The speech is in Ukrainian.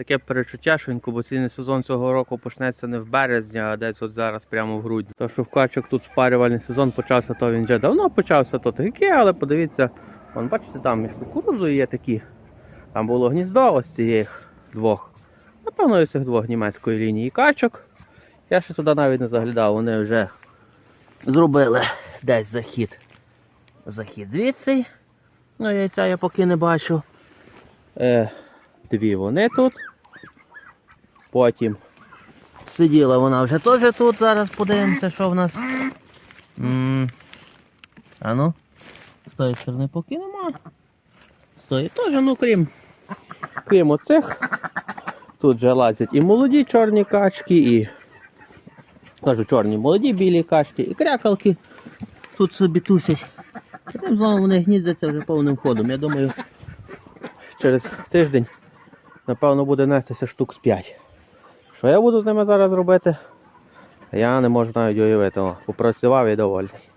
таке перечуття, що інкубаційний сезон цього року почнеться не в березні, а десь от зараз прямо в грудні. То, що в качок тут спарювальний сезон почався, то він вже давно почався, то таке, але подивіться, вон, бачите, там між кукурузою є такі. Там було гніздо ось цих двох. Напевно, із цих двох німецької лінії качок. Я ще туди навіть не заглядав, вони вже зробили десь захід. Захід звідси. Ну, яйця я поки не бачу. Е, дві вони тут. Потім сиділа вона вже теж тут. Зараз подивимося, що в нас. А ну, з тої сторони поки нема. З тої теж, ну крім, крім оцих. Тут же лазять і молоді чорні качки, і кажу, чорні молоді білі качки, і крякалки тут собі тусять. Тим знову вони гніздяться вже повним ходом. Я думаю, через тиждень, напевно, буде нестися штук з 5. Що я буду з ними зараз робити? Я не можу навіть уявити. Попрацював і довольний.